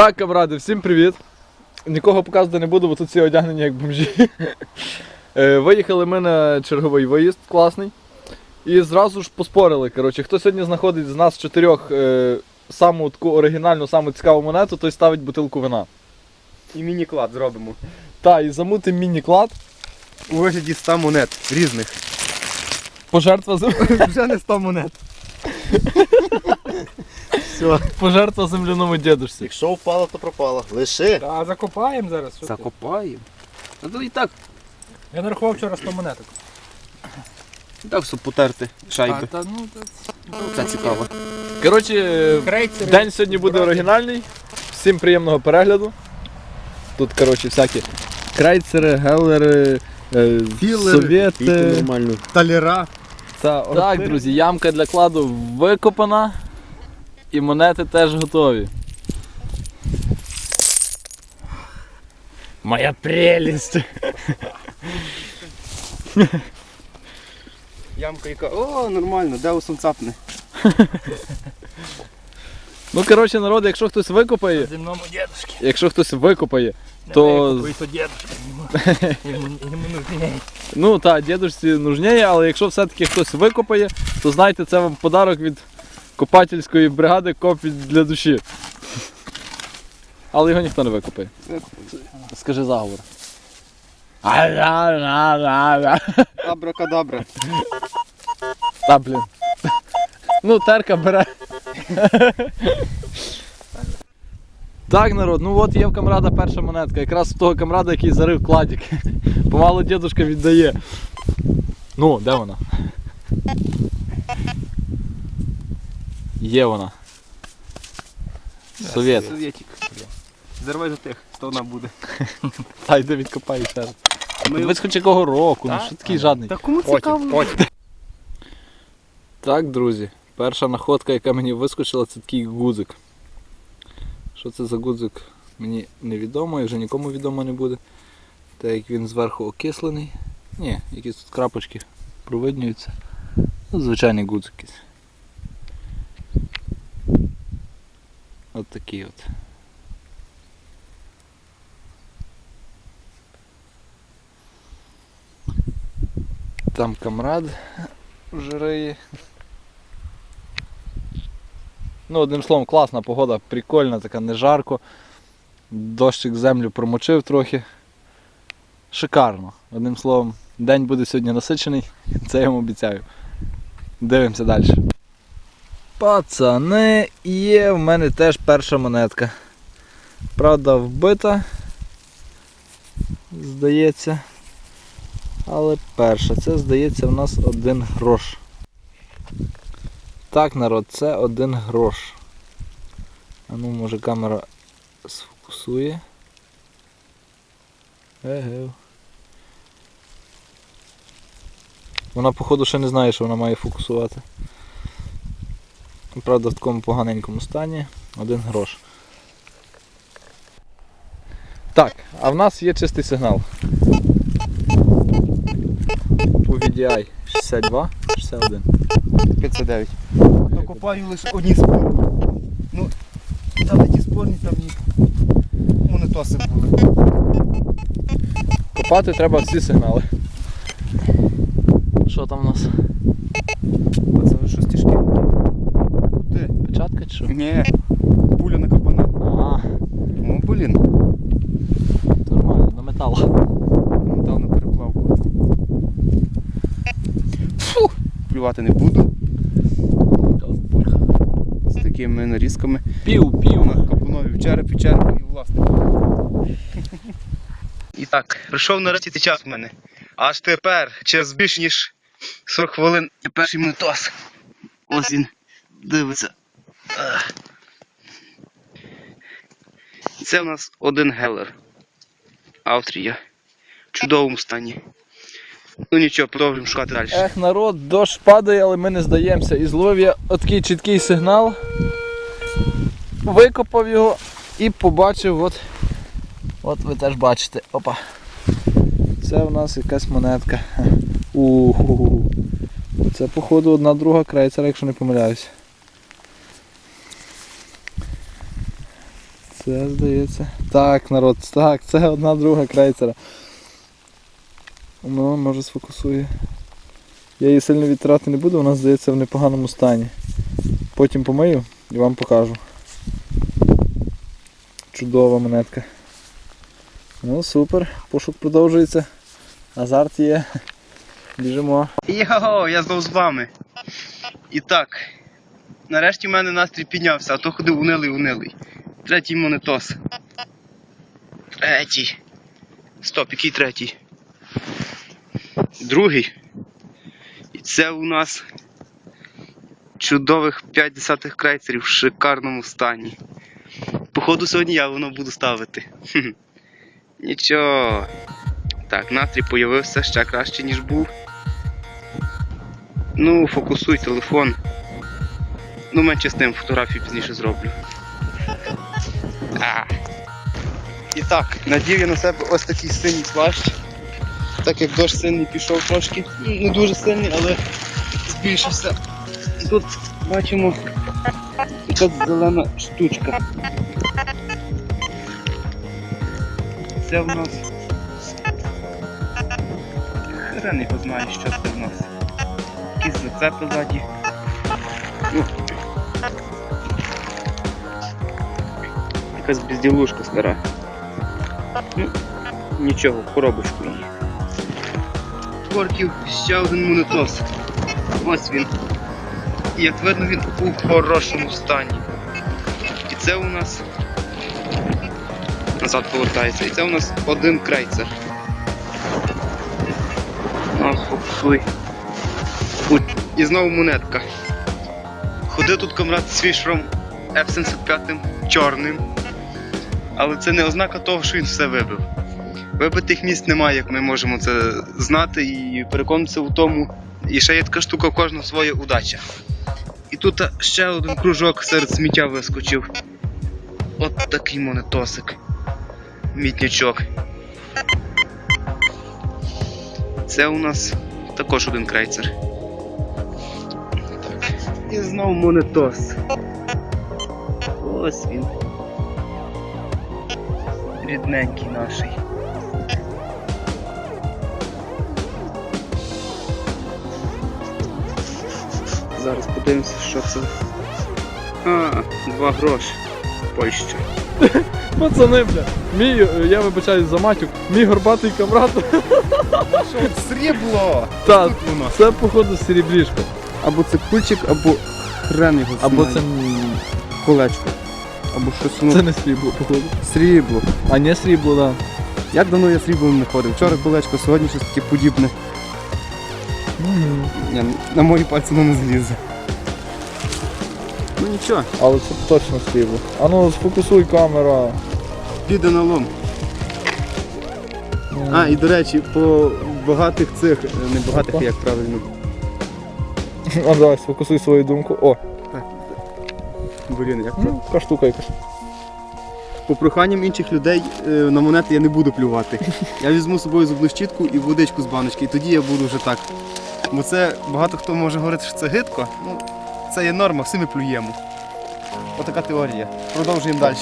Так, камради, всім привіт. Нікого показувати не буду, бо тут всі одягнені як бомжі. Е, Виїхали ми на черговий виїзд класний. І зразу ж поспорили. Коротше, хто сьогодні знаходить з нас чотирьох е, саму таку оригінальну, саму цікаву монету, той ставить бутилку вина. І міні-клад зробимо. Та, і замутим міні-клад. У вигляді 100 монет різних. Пожертва, Вже не 100 монет. Все. пожертва земляному дідушці. Якщо впало, то пропало. Лиши. А закопаємо зараз. що ти? Закопаємо. Ну то і так, Я нарахував вчора 100 монеток. і так щоб потерти шайби. А, та, ну, та, Це цікаво. Коротше, Крейцери. день сьогодні буде оригінальний. Всім приємного перегляду. Тут, коротше, всякі крейцери, гелери, е, совєти. нормально. Таліра. Та, так, друзі, ямка для кладу викопана і монети теж готові. Моя прелість. Ямка яка. О, нормально, деусом цапне. Ну, коротше, народ, якщо хтось викопає, Земному дедушки. якщо хтось викопає, то Ви то дедушка. Йому йому нужніє. ну так, дідусі нужніє, але якщо все-таки хтось викопає, то знайте, це вам подарок від копательської бригади копіть для душі. Але його ніхто не викопає. Скажи заговор. Абракадабра. Та блін. Ну, терка бере. Так, народ, ну от є в камрада перша монетка. Якраз в того камрада, який зарив кладік. Помалу дідушка віддає. Ну, де вона? Є вона. Совєт. Совєтік. Зарвай за тих, хто вона буде. Та йди відкопай ще раз. Ми- Ви хоч якого року, ну що такий жадний. Та кому цікаво? Так, друзі, перша находка, яка мені вискочила, це такий гудзик. Що це за гудзик, мені невідомо і вже нікому відомо не буде. Так як він зверху окислений. Ні, якісь тут крапочки провиднюються. Ну, звичайний гудзик якийсь. От такий от. Там камрад вже риє. Ну, одним словом, класна погода, прикольна, така не жарко. Дощик землю промочив трохи. Шикарно. Одним словом, день буде сьогодні насичений, це я вам обіцяю. Дивимося далі. Пацани, є в мене теж перша монетка. Правда, вбита. Здається. Але перша. Це здається в нас один грош. Так, народ, це один грош. А ну, може камера сфокусує. Еге. Вона, походу, ще не знає, що вона має фокусувати. Правда, в такому поганенькому стані. Один грош. Так, а в нас є чистий сигнал. По VDI 62, 61. 509. Докопаю лише одні спорні. Ну, там ті спорні, там ні. Монетоси були. Копати треба всі сигнали. Що там у нас? Пацани, щось тяжкеньке. Чи що? Ні. Пуля накопана. А, Ну, блін. нормально, на метал. Метал на переплавку. Фу! Плювати не буду. З такими нарізками. Пів, пів. на капунові в черепі, черепі і власне. І так, прийшов нарешті цей час в мене. Аж тепер, через більш ніж 40 хвилин, перший монетос. Ось він дивиться. Це в нас один гелер. Австрія. В чудовому стані. Ну нічого, продовжуємо шукати далі. Ех, народ, дощ падає, але ми не здаємося. І зловив я такий чіткий сигнал. Викопав його і побачив, от, от ви теж бачите. Опа. Це у нас якась монетка. Уху. Це, походу, одна друга крейцера, якщо не помиляюсь. Це здається. Так, народ, так, це одна друга крейцера. Ну, може сфокусує. Я її сильно відтирати не буду, вона здається в непоганому стані. Потім помию і вам покажу. Чудова монетка. Ну, супер, пошук продовжується. Азарт є. Біжимо. Йо, я знов з вами. І так, нарешті в мене настрій піднявся, а то ходив унилий унилий. Третій монетос. Третій. Стоп, який третій? Другий. І це у нас чудових 5 десятих крейцерів в шикарному стані. Походу сьогодні я воно буду ставити. Хм. Нічого. Так, настрій появився ще краще, ніж був. Ну, фокусуй телефон. Ну, менше з тим фотографію пізніше зроблю. І так, надів я на себе ось такий синій плащ. Так як дощ сильний пішов трошки. Ну, Не дуже сильний, але збільшився. Тут бачимо така зелена штучка. Це в нас. Хрен його знає, що це в нас якісь зацепи ззаді. Ну. Якась безділушка стара. Ну, нічого, коробочку її. Корків ще один монетос. Ось він. І як видно, він у хорошому стані. І це у нас. Назад повертається. І це у нас один крейцер. І знову монетка. Ходив тут камрад з фішером F75 чорним. Але це не ознака того, що він все вибив. Вибитих місць немає, як ми можемо це знати і переконатися в тому. І ще є така штука, у кожного своя удача. І тут ще один кружок серед сміття вискочив. От такий монетосик. Мітнячок. Це у нас також один крейцер. І знову монетос. Ось він. Рідненький наший. Зараз подивимося, що це. А, два гроші. Польща. Пацани, бля, мій, я вибачаюсь за матюк, мій горбатий камрад. Срібло! Та, це походу серебрішка. Або це кульчик, або хрен його Або це, колечко. Або щось ну, це не срібло, походу. срібло. А не срібло, да. Як давно я сріблом не ходив? Вчора колечко, сьогодні щось таке подібне. Ні, на мої пальці воно не злізе. Ну нічого, Але це точно срібло. А ну сфокусуй камера. піде на лом. М. А, і до речі, по багатих цих, е, не багатих, Опа. як правильно. А давай, сфокусуй свою думку. О, Блін, як то? ну, така штука якась. По проханням інших людей е, на монети я не буду плювати. Я візьму з собою зубну щітку і водичку з баночки, і тоді я буду вже так. Бо це багато хто може говорити, що це гидко. Ну, це є норма, всі ми плюємо. Отака теорія. Продовжуємо далі.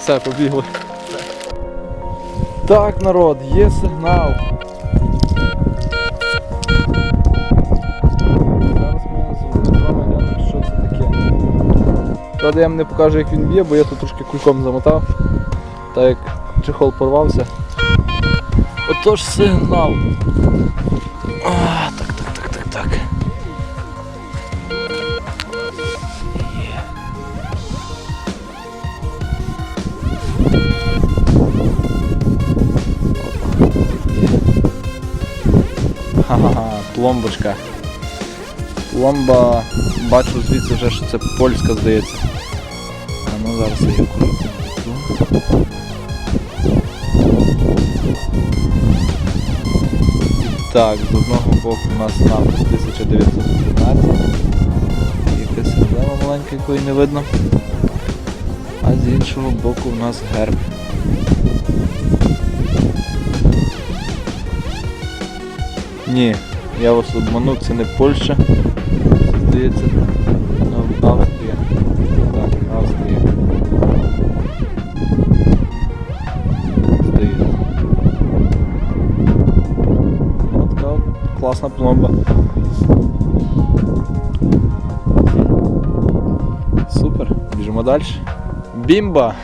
Все, побігли. Так, народ, є сигнал. Правда, я вам не покажу, як він б'є, бо я тут трошки кульком замотав. Так як чехол порвався. Отож сигнал. А, так, так, так, так, так. Ха-ха-ха, пломбочка. Пломба, бачу звідси вже, що це польська, здається. А ну зараз я її. Так, з одного боку у нас напис 1913. Якась емблема маленька, якої не видно. А з іншого боку у нас герб. Ні, я вас обманув, це не Польща. здається, Австрія. Так, Австрія. Здається. От така классная пломба. Супер, бежим дальше бимба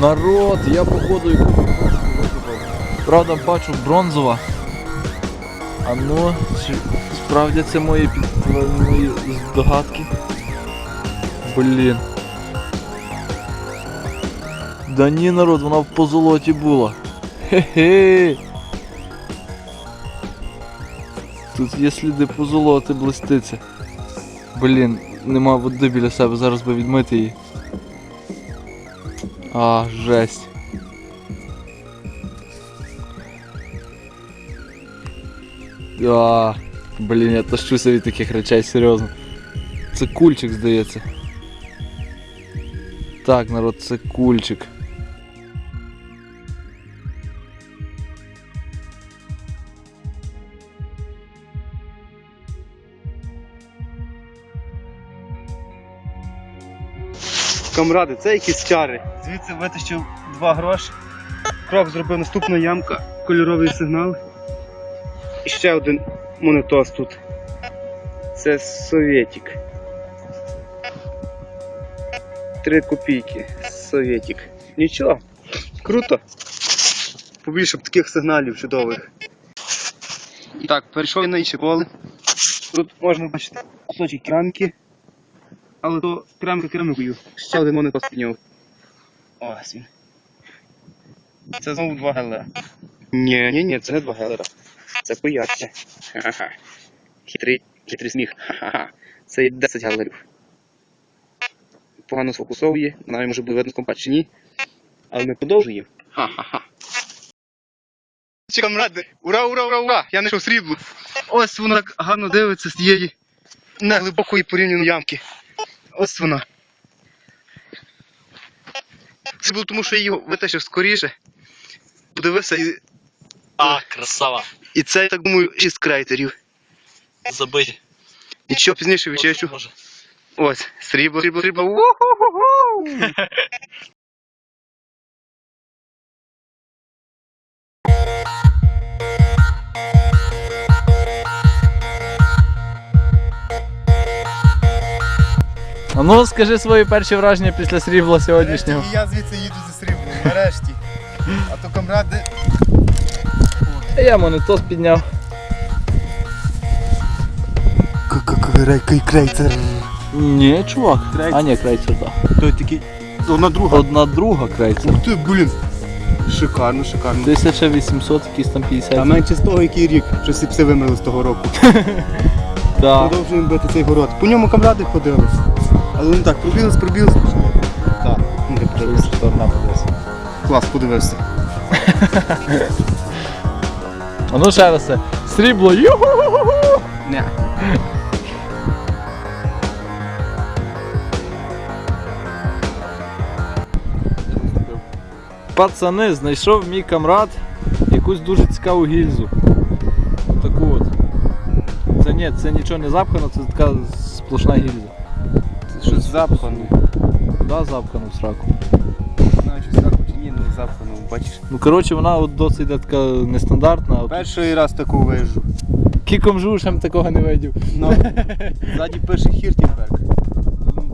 Народ, я походу яку Правда, бачу бронзова. А ну, чи справдяться мої під мої здогадки. Блін. Да ні, народ, вона в позолоті була. Хе-хе. Тут є сліди позолоти блиститься. Блін, нема води біля себе, зараз би відмити її. А, жесть. А, блін, я тащуся від таких речей, серйозно. Це кульчик, здається. Так, народ, це кульчик. Камради, це якісь чари. Звідси витащив два гроші. Крок зробив наступна ямка, кольоровий сигнал. І ще один монетос тут. Це Совєтік. Три копійки. Совєтік. Нічого. Круто. Побільше б таких сигналів чудових. І так, перейшов на інше поле. Тут можна бачити кусочок кераміки. Але то кераміка керамікою. Ще один монетос підняв. Ось він. Це знову два гелера. Ні, ні, ні, це не два гелера. Це поярче. Ха-ха. Хитрий, хитрий сміх. Ха-ха. Це є 10 гелерів. Погано сфокусовує, навіть може буде видно з чи ні. Але ми продовжуємо. Ха-ха-ха. Камради! Ура, ура, ура, ура! Я знайшов срібло. Ось воно так гарно дивиться з тієї неглибокої порівняної ямки. Ось вона. Це було тому, що я її витащив скоріше. Подивився і. А, красава. І це, я так думаю, 6 крейтерів. Забий. І що пізніше відчищу. Ось, срібло, срібло, срібло. Уху-ху-ху! А ну скажи свої перші враження після срібла сьогоднішнього. І я звідси їду зі сріблом, нарешті. А то камради. Я монетос підняв. Крейцер. Ні, чувак. Крейцер. А ні, крейцер, так. Той такий. Одна друга. Одна друга крейцер. Ух ти, блін. Шикарно, шикарно. 1800, якісь там 50. А менше з того, який рік, що всі пси вимерли з того року. Продовжуємо бити цей город. По ньому камради ходили. Але ну так, пробілись, пробілись. Так, ти подивився. Подивися. Клас, подивився. А ну ще раз це. Срібло. Юху! Не. Пацани, знайшов мій камрад якусь дуже цікаву гільзу. Таку от. Це ні, це нічого не запхано, це така сплошна гільза. Щось. Да, запхано в сраку. Не знаю, чи запхано чи ні, не запхано, бачиш. Ну коротше, вона от досить йде така нестандартна. От. Перший раз таку вижу. Кіком жушем такого не видів. Ну, ззаді пише Хіртінберг.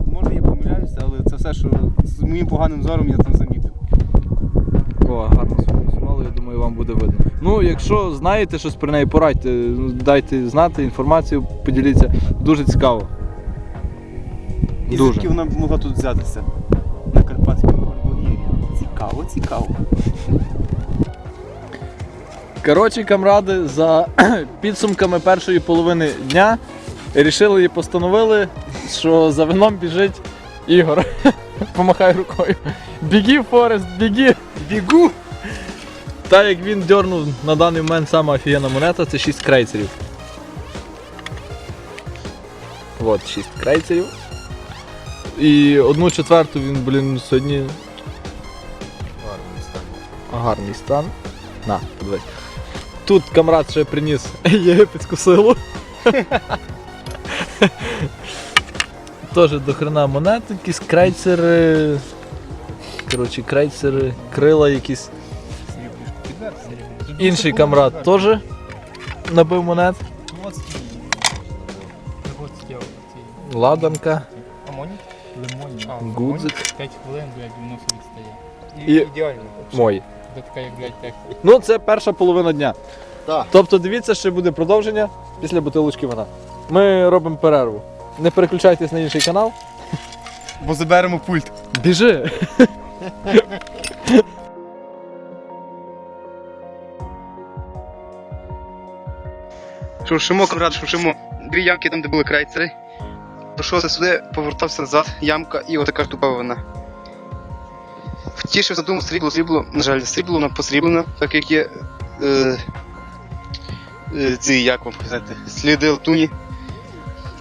Може я помиляюся, але це все, що з моїм поганим зором я там замітив. О, гарно сфокусували, я думаю, вам буде видно. Ну, якщо знаєте щось про неї, порадьте, ну, дайте знати інформацію, поділіться. Дуже цікаво. І Дуже. звідки вона могла тут взятися? На Карпатському Гордогір'ї. Цікаво, цікаво. Коротше, камради, за підсумками першої половини дня рішили і постановили що за вином біжить Ігор. Помахай рукою. Біги, Форест, біги! Бігу! Та як він дьорнув на даний момент сама офігенна монета, це 6 крейцерів. От 6 крейцерів. І одну четверту він, блін, сьогодні. Гарний стан. На, подивись. Тут камрад ще приніс єгипетську силу. Теж до хрена монет, якісь крейцери. Коротше, крейцери, крила якісь. Інший камрад теж набив монет. Ладанка, Амонік? Лимонні. А, Гудзик. 5 хвилин, блядь, воно собі відстає. І- Ідеально. мої. Це така, як, блядь, техніка. Ну, це перша половина дня. Так. Тобто дивіться, ще буде продовження після бутилочки вина. Ми робимо перерву. Не переключайтесь на інший канал. Бо заберемо пульт. Біжи! Шуршимо, камрад, шуршимо. Дві ямки там, де були крейцери. Дошовся сюди, повертався назад, ямка і отака штуковина. Втішив, задумав, срібло, срібло. На жаль, срібло, воно посріблено, так як є. Е, е, ці, як вам сказати, сліди латуні.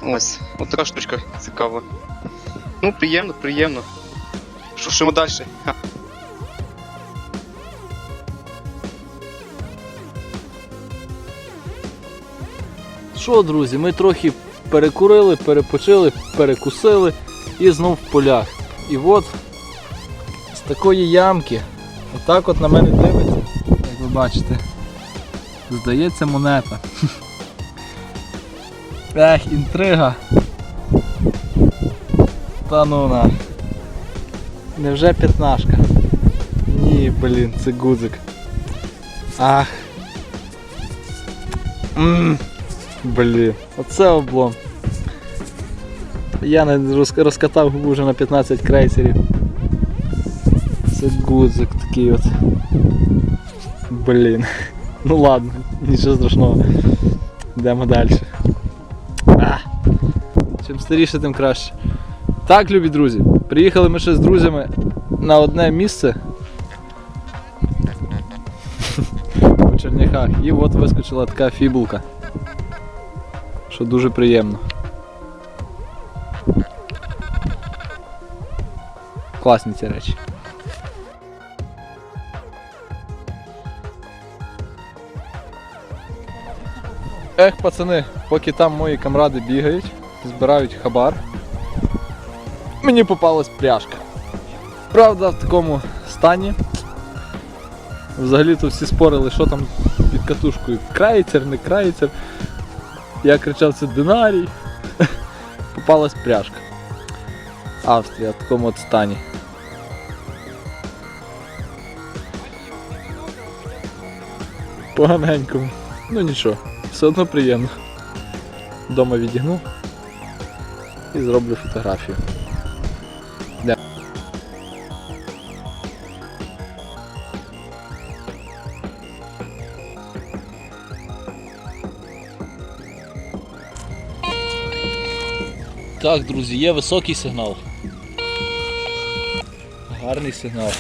Ось, от така штучка цікава. Ну, приємно, приємно. Шуршимо далі. Що, друзі, ми трохи перекурили, перепочили, перекусили і знов в полях. І от з такої ямки, отак от на мене дивиться, як ви бачите. Здається монета. Ех, інтрига. Та ну на. Невже п'ятнашка? Ні, блін, це гудзик. Ах. Блін, оце облом. Я не розкатав губу вже на 15 крейсерів. Це гудзик такий от. Блін. Ну ладно, нічого страшного. Йдемо далі. А. Чим старіше, тим краще. Так, любі друзі, приїхали ми ще з друзями на одне місце. У Черняхах. І от вискочила така фібулка що дуже приємно. Класні ці речі. Ех, пацани, поки там мої камради бігають, збирають хабар. Мені попалась пляшка. Правда, в такому стані. Взагалі-то всі спорили, що там під катушкою. Крайцер, не крайцер. Я кричав, це динарій. Попалась пряжка. Австрія в такому от стані. Поганенькому. Ну нічого, все одно приємно. Дома відігну і зроблю фотографію. Так, друзі, є високий сигнал. Гарний сигнал.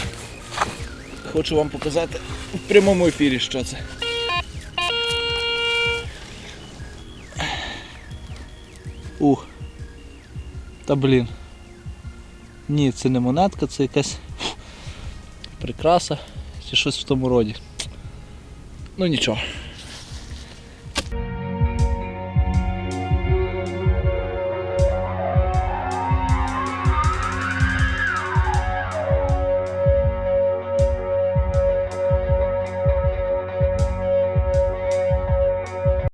Хочу вам показати в прямому ефірі, що це. Ух. Та блін. Ні, це не монетка, це якась прикраса чи щось в тому роді. Ну нічого.